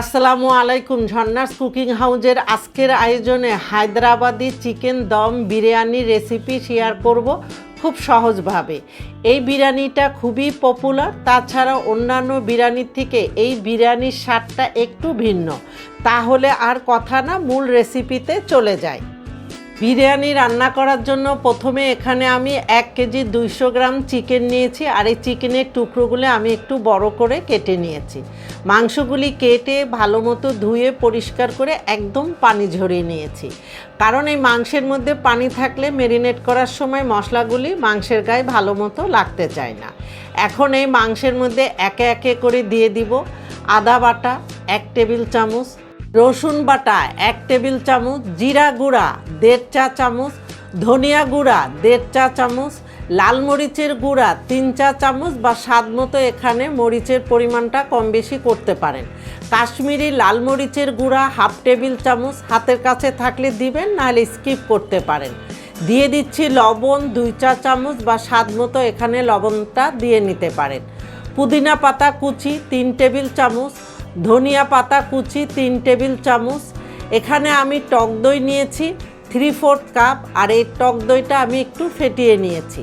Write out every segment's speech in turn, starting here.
আসসালামু আলাইকুম ঝর্ণাস কুকিং হাউজের আজকের আয়োজনে Hyderabadi chicken dum biryani recipe share করব খুব সহজভাবে। এই বিরিয়ানিটা খুবই পপুলার, তাছাড়া অন্যান্য বিরিয়ানির থেকে এই বিরিয়ানির স্বাদটা একটু ভিন্ন। তাহলে আর কথা না, মূল রেসিপিতে চলে যায় বিরিয়ানি রান্না করার জন্য প্রথমে এখানে আমি এক কেজি দুইশো গ্রাম চিকেন নিয়েছি, আর এই চিকেনের টুকরোগুলো আমি একটু বড় করে কেটে নিয়েছি। মাংসগুলি কেটে ভালো মতো ধুয়ে পরিষ্কার করে একদম পানি ঝরিয়ে নিয়েছি। কারণ এই মাংসের মধ্যে পানি থাকলে মেরিনেট করার সময় মশলাগুলি মাংসের গায়ে ভালো মতো লাগতে চায় না। এখন এই মাংসের মধ্যে একে একে করে দিয়ে দিব আদা বাটা, এক টেবিল চামচ রসুন বাটা, এক টেবিল চামচ, জিরা গুঁড়া, দেড় চা চামচ, ধনিয়া গুঁড়া, দেড় চা চামচ, লাল মরিচের গুঁড়া, তিন চা চামচ বা স্বাদ মতো এখানে মরিচের পরিমাণটা কম বেশি করতে পারেন। কাশ্মীরি লাল মরিচের গুঁড়া হাফ টেবিল চামচ হাতের কাছে থাকলে দিবেন, নাহলে স্কিপ করতে পারেন। দিয়ে দিচ্ছি লবণ, দুই চা চামচ বা স্বাদ মতো এখানে লবণটা দিয়ে নিতে পারেন। পুদিনা পাতা কুচি, তিন টেবিল চামচ ধনিয়া পাতা, কুচি, তিন টেবিল চামচ। এখানে আমি টক দই নিয়েছি থ্রি ফোর্থ কাপ আর এই টক দইটা আমি একটু ফেটিয়ে নিয়েছি।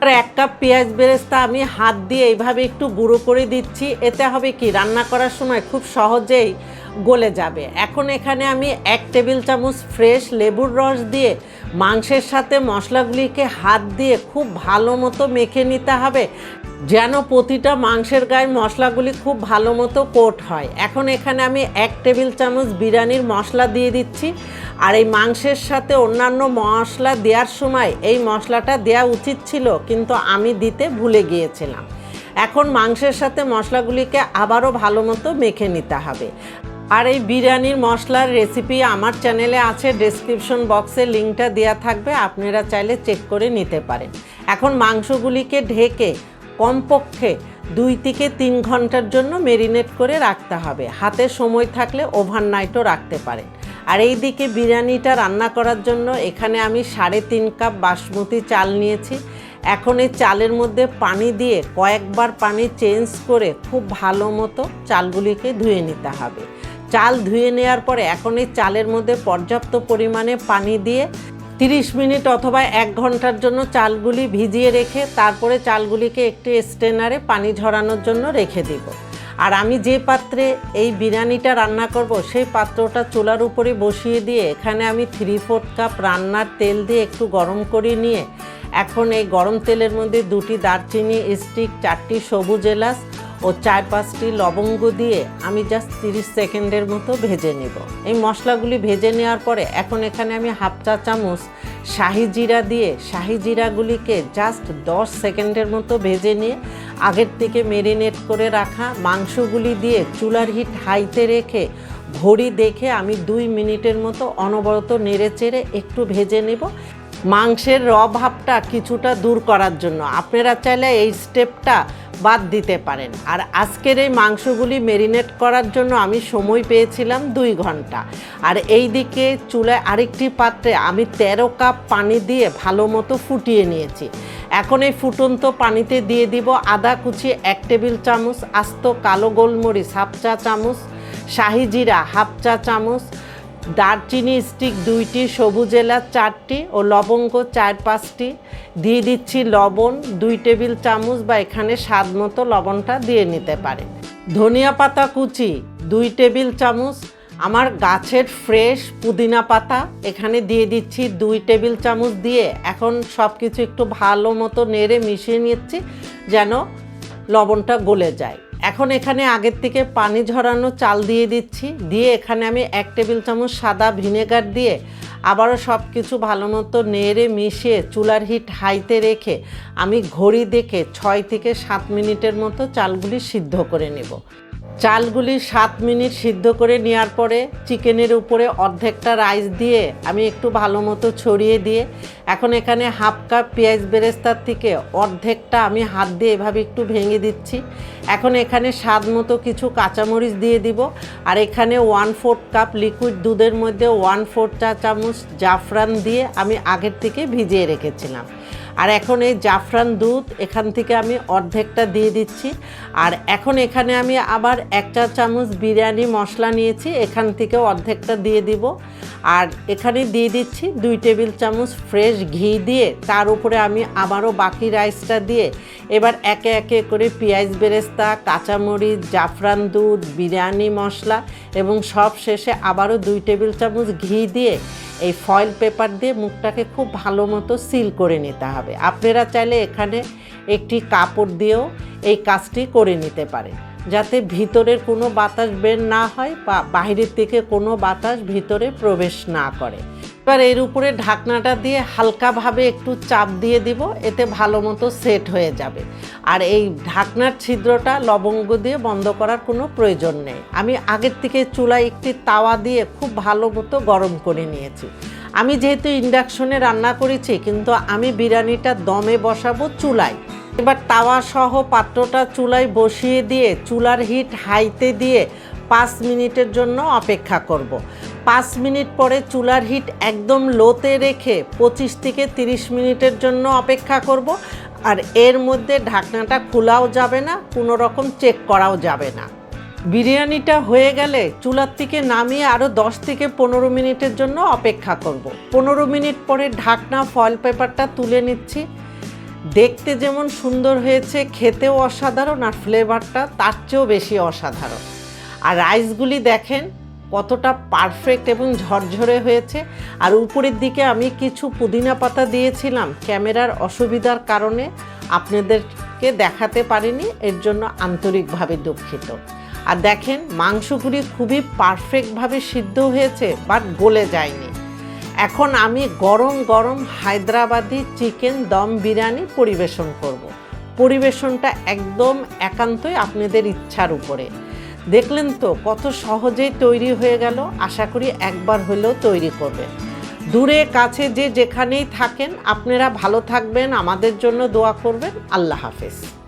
আর এক কাপ পেঁয়াজ বেরেস্তা আমি হাত দিয়ে এইভাবে একটু গুঁড়ো করে দিচ্ছি। এতে হবে কি, রান্না করার সময় খুব সহজেই গলে যাবে। এখন এখানে আমি এক টেবিল চামচ ফ্রেশ লেবুর রস দিয়ে মাংসের সাথে মশলাগুলিকে হাত দিয়ে খুব ভালো মতো মেখে নিতে হবে। যেন প্রতিটা মাংসের গায়ে মশলাগুলি খুব ভালো মতো কোট হয়। এখন এখানে আমি এক টেবিল চামচ বিরিয়ানির মশলা দিয়ে দিচ্ছি। আর এই মাংসের সাথে অন্যান্য মশলা দেওয়ার সময় এই মশলাটা দেওয়া উচিত ছিল, কিন্তু আমি দিতে ভুলে গিয়েছিলাম। এখন মাংসের সাথে মশলাগুলিকে আবারও ভালো মতো মেখে নিতে হবে। আর এই বিরিয়ানির মশলার রেসিপি আমার চ্যানেলে আছে, ডেসক্রিপশন বক্সে লিঙ্কটা দেওয়া থাকবে, আপনারা চাইলে চেক করে নিতে পারেন। এখন মাংসগুলিকে ঢেকে কমপক্ষে দুই থেকে তিন ঘণ্টার জন্য মেরিনেট করে রাখতে হবে। হাতে সময় থাকলে ওভারনাইটও রাখতে পারেন। আর এই দিকে বিরিয়ানিটা রান্না করার জন্য এখানে আমি সাড়ে তিন কাপ বাসমতি চাল নিয়েছি। এখন এই চালের মধ্যে পানি দিয়ে কয়েকবার পানি চেঞ্জ করে খুব ভালো মতো চালগুলিকে ধুয়ে নিতে হবে। চাল ধুয়ে নেওয়ার পরে এখন এই চালের মধ্যে পর্যাপ্ত পরিমাণে পানি দিয়ে তিরিশ মিনিট অথবা এক ঘণ্টার জন্য চালগুলি ভিজিয়ে রেখে তারপরে চালগুলিকে একটি স্টেনারে পানি ঝরানোর জন্য রেখে দিব। আর আমি যে পাত্রে এই বিরিয়ানিটা রান্না করব, সেই পাত্রটা চুলার উপরে বসিয়ে দিয়ে এখানে আমি থ্রি ফোর্থ কাপ রান্নার তেল দিয়ে একটু গরম করে নিয়ে, এখন এই গরম তেলের মধ্যে দুটি দারচিনি, স্টিক, চারটি সবুজ এলাচ ও চার পাঁচটি লবঙ্গ দিয়ে আমি জাস্ট তিরিশ সেকেন্ডের মতো ভেজে নেব। এই মশলাগুলি ভেজে নেওয়ার পরে এখন এখানে আমি হাফ চা চামচ শাহি জিরা দিয়ে, শাহি জিরাগুলিকে জাস্ট দশ সেকেন্ডের মতো ভেজে নিয়ে আগের থেকে মেরিনেট করে রাখা মাংসগুলি দিয়ে চুলার হিট হাইতে রেখে ঘড়ি দেখে আমি দুই মিনিটের মতো অনবরত নেড়ে চেড়ে একটু ভেজে নেব। মাংসের র ভাবটা কিছুটা দূর করার জন্য। আপনারা চাইলে এই স্টেপটা বাদ দিতে পারেন। আর আজকের এই মাংসগুলি মেরিনেট করার জন্য আমি সময় পেয়েছিলাম দুই ঘণ্টা। আর এই দিকে চুলায় আরেকটি পাত্রে আমি তেরো কাপ পানি দিয়ে ভালো মতো ফুটিয়ে নিয়েছি। এখন এই ফুটন্ত পানিতে দিয়ে দিব আদা কুচি, এক টেবিল চামচ, আস্ত কালো গোলমরিচ, হাফ চা চামচ, শাহি জিরা, হাফ চা চামচ দারচিনি স্টিক দুইটি, সবুজ এলাচ চারটি ও লবঙ্গ চার পাঁচটি। দিয়ে দিচ্ছি লবণ, দুই টেবিল চামচ বা এখানে স্বাদ মতো লবণটা দিয়ে নিতে পারে। ধনিয়া পাতা কুচি, দুই টেবিল চামচ। আমার গাছের ফ্রেশ পুদিনা পাতা, এখানে দিয়ে দিচ্ছি দুই টেবিল চামচ দিয়ে। এখন সব কিছু একটু ভালো মতো নেড়ে মিশিয়ে নিচ্ছি যেন লবণটা গলে যায়। এখন এখানে আগের থেকে পানি ঝরানো চাল দিয়ে দিচ্ছি। দিয়ে এখানে আমি এক টেবিল চামচ সাদা ভিনেগার দিয়ে আবারও সব কিছু ভালো মতো নেড়ে মিশিয়ে চুলার হিট হাইতে রেখে আমি ঘড়ি দেখে ছয় থেকে সাত মিনিটের মতো চালগুলি সিদ্ধ করে নেব। চালগুলি সাত মিনিট সিদ্ধ করে নেওয়ার পরে চিকেনের উপরে অর্ধেকটা রাইস দিয়ে আমি একটু ভালো মতো ছড়িয়ে দিয়ে এখন এখানে হাফ কাপ পেঁয়াজ বেরেস্তার থেকে অর্ধেকটা আমি হাত দিয়ে এভাবে একটু ভেঙে দিচ্ছি। এখন এখানে স্বাদ মতো কিছু কাঁচামরিচ দিয়ে দিব আর এখানে ওয়ান ফোর্থ কাপ লিকুইড দুধের মধ্যে ওয়ান ফোর্থ চা চামচ জাফরান দিয়ে আমি আগের থেকে ভিজিয়ে রেখেছিলাম। আর এখন এই জাফরান দুধ, এখান থেকে আমি অর্ধেকটা দিয়ে দিচ্ছি। আর এখন এখানে আমি আবার এক চা চামচ বিরিয়ানি মশলা নিয়েছি, এখান থেকে অর্ধেকটা দিয়ে দিব। আর এখানে দিয়ে দিচ্ছি দুই টেবিল চামচ ফ্রেশ ঘি দিয়ে, তার উপরে আমি আবারও বাকি রাইসটা দিয়ে, এবার একে একে করে পেঁয়াজ বেরেস্তা, কাঁচামরিচ, জাফরান দুধ, বিরিয়ানি মশলা এবং সব শেষে আবারও দুই টেবিল চামচ ঘি দিয়ে এই ফয়েল পেপার দিয়ে মুখটাকে খুব ভালো মতো সিল করে নিতে হবে। আপনারা চাইলে এখানে একটি কাপড় দিয়েও এই কাজটি করে নিতে পারে যাতে ভিতরের কোনো বাতাস বের না হয় বা বাইরের থেকে কোনো বাতাস ভিতরে প্রবেশ না করে। এবার এর উপরে ঢাকনাটা দিয়ে হালকাভাবে একটু চাপ দিয়ে দিব, এতে ভালো মতো সেট হয়ে যাবে। আর এই ঢাকনার ছিদ্রটা লবঙ্গ দিয়ে বন্ধ করার কোনো প্রয়োজন নেই। আমি আগের থেকে চুলায় একটি তাওয়া দিয়ে খুব ভালো মতো গরম করে নিয়েছি। আমি যেহেতু ইন্ডাকশনে রান্না করেছি, কিন্তু আমি বিরিয়ানিটা দমে বসাবো চুলায়। এবার তাওয়া সহ পাত্রটা চুলায় বসিয়ে দিয়ে চুলার হিট হাইতে দিয়ে পাঁচ মিনিটের জন্য অপেক্ষা করব। পাঁচ মিনিট পরে চুলার হিট একদম লোতে রেখে পঁচিশ থেকে তিরিশ মিনিটের জন্য অপেক্ষা করব। আর এর মধ্যে ঢাকনাটা খোলাও যাবে না, কোনো রকম চেক করাও যাবে না বিরিয়ানিটা হয়ে গেলে চুলার থেকে নামিয়ে আরও দশ থেকে পনেরো মিনিটের জন্য অপেক্ষা করব। পনেরো মিনিট পরে ঢাকনা ফয়েল পেপারটা তুলে নিচ্ছি দেখতে যেমন সুন্দর হয়েছে, খেতেও অসাধারণ আর ফ্লেভারটা তার চেয়েও বেশি অসাধারণ আর রাইসগুলি দেখেন কতটা পারফেক্ট এবং ঝরঝরে হয়েছে। আর উপরের দিকে আমি কিছু পুদিনা পাতা দিয়েছিলাম ক্যামেরার অসুবিধার কারণে আপনাদেরকে দেখাতে পারিনি, এর জন্য আন্তরিকভাবে দুঃখিত। আর দেখেন, মাংসগুলি খুবই পারফেক্টভাবে সিদ্ধ হয়েছে বাট গলে যায়নি। এখন আমি গরম গরম হায়দ্রাবাদি চিকেন দম বিরিয়ানি পরিবেশন করব। পরিবেশনটা একদম একান্তই আপনাদের ইচ্ছার উপরে। দেখলেন তো কত সহজেই তৈরি হয়ে গেল। আশা করি একবার হলেও তৈরি করবে। দূরে, কাছে, যে যেখানেই থাকেন, আপনারা ভালো থাকবেন। আমাদের জন্য দোয়া করবেন। আল্লাহ হাফেজ।